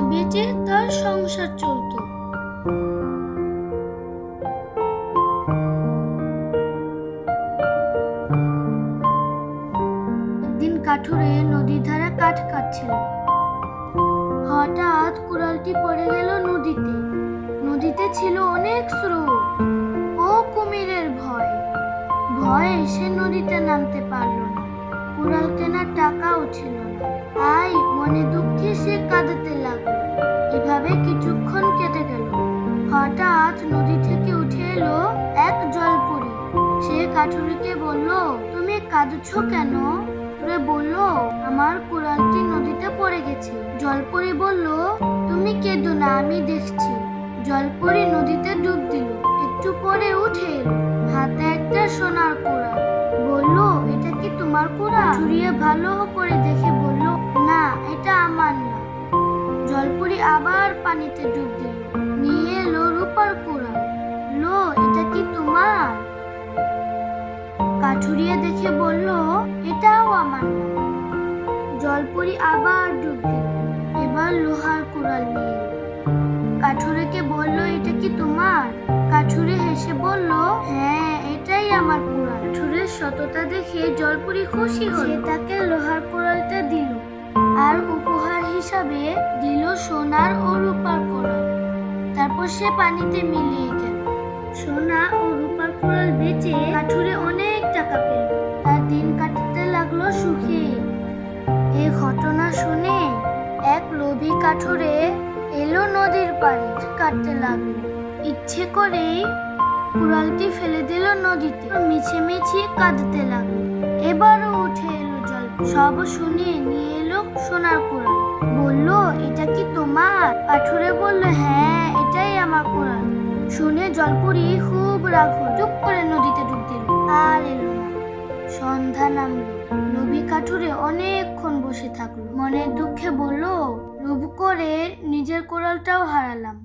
বেচে তার সংসার চলতো। একদিন কাঠুরে নদীর ধারে কাঠ কাটছিল। হঠাৎ কুড়ালটি পড়ে গেল নদীতে। নদীতে ছিল অনেক স্রোত ও কুমিরের ভয়। ভয়ে সে নদীতে নামতে পারল না। কুড়াল কেনার টাকাও ছিল না। দুঃখে সে কাঁদতে লাগল। এভাবে কিছুক্ষণ কেটে গেল। হঠাৎ নদী থেকে উঠে এলো এক জলপরি। সে কাঠুরিকে বলল, তুমি কাঁদছো কেন? রে বলল, আমার কুড়ালটি নদীতে পড়ে গেছে। বলল, তুমি কেঁদো না, আমি দেখছি। জলপরি নদীতে ডুব দিল। একটু পরে উঠে হাতে একটা সোনার কুড়াল। বলল, এটা কি তোমার কুড়াল? ছুরিয়ে ভালো করে দেখে আবার পানিতে ডুব দিল। নিয়ে এলো রূপার কুড়াল লো, এটা কি তোমার? কাঠুরিয়া দেখে বলল, এটাও আমার জলপুরি আবার ডুব দিল। এবার লোহার কুড়াল নিয়ে। কাঠুরেকে বলল, এটা কি তোমার? কাঠুরে হেসে বলল হ্যাঁ এটাই আমার কুড়াল কাঠুরের সততা দেখে জলপুরি খুশি হল। তাকে লোহার কুড়ালটা দিল। আর উপহার হিসাবে সোনার ও রূপার কুড়াল। তারপর সে পানিতে মিলিয়ে গেল। সোনা ও রূপার কুড়াল বেচে কাঠুরে অনেক টাকা পেল। তার দিন কাটতে লাগল সুখে। এ ঘটনা শুনে এক লোভী কাঠুরে এলো নদীর পাড়ে কাটতে লাগল। ইচ্ছে করেই কুড়ালটি ফেলে দিল নদীতে। মিছে মিছে কাঁদতে লাগল। এবারও উঠে এলো জল। সব শুনে নিয়ে এলো সোনার কুড়াল। বলল এটা পাথরে বলল হ্যাঁ এটাই আমার কোরআন। শুনে জলপুরি খুব রাগ টুক করে নদীতে ডুব দিল। আর এলো সন্ধ্যা নামল। নবী কাঠুরে অনেকক্ষণ বসে থাকল। মনের দুঃখে বলল লোভ করে নিজের কোড়ালটাও হারালাম।